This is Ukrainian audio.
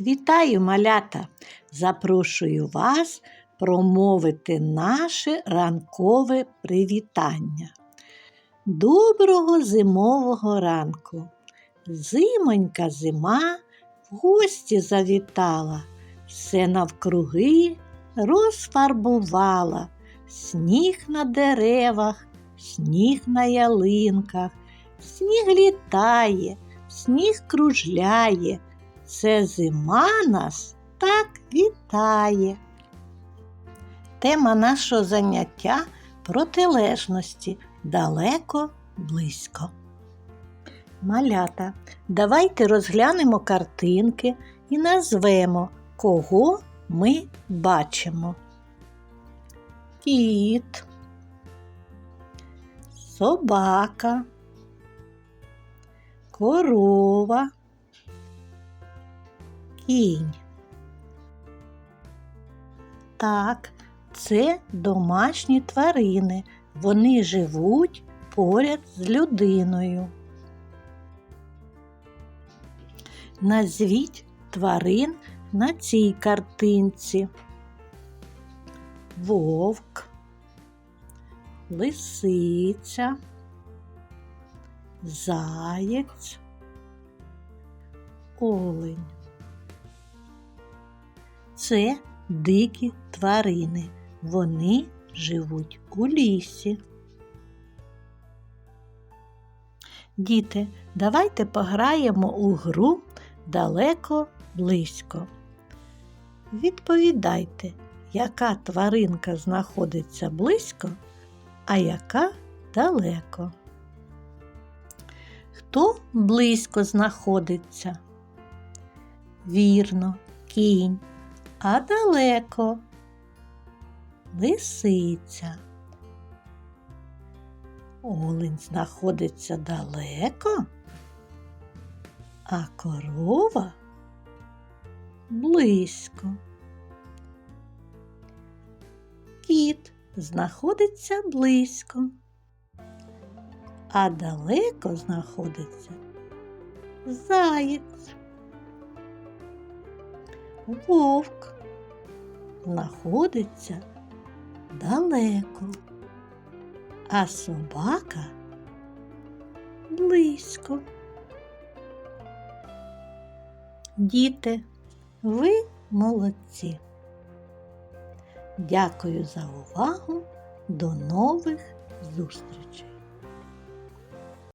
Вітаю, малята! Запрошую вас промовити наше ранкове привітання. Доброго зимового ранку! Зимонька зима в гості завітала, все навкруги розфарбувала, сніг на деревах, сніг на ялинках, сніг літає, сніг кружляє. Це зима нас так вітає. Тема нашого заняття протилежності далеко близько. Малята, давайте розглянемо картинки і назвемо, кого ми бачимо. Кіт, собака, корова кінь. Так, це домашні тварини. Вони живуть поряд з людиною. Назвіть тварин на цій картинці. Вовк, лисиця, заєць, олень. Це дикі тварини. Вони живуть у лісі. Діти, давайте пограємо у гру далеко близько. Відповідайте, яка тваринка знаходиться близько, а яка далеко. Хто близько знаходиться? Вірно, кінь а далеко лисиця. Олень знаходиться далеко, а корова близько. Кіт знаходиться близько, а далеко знаходиться заєць. Вовк знаходиться далеко, а собака близько. Діти, ви молодці. Дякую за увагу. До нових зустрічей!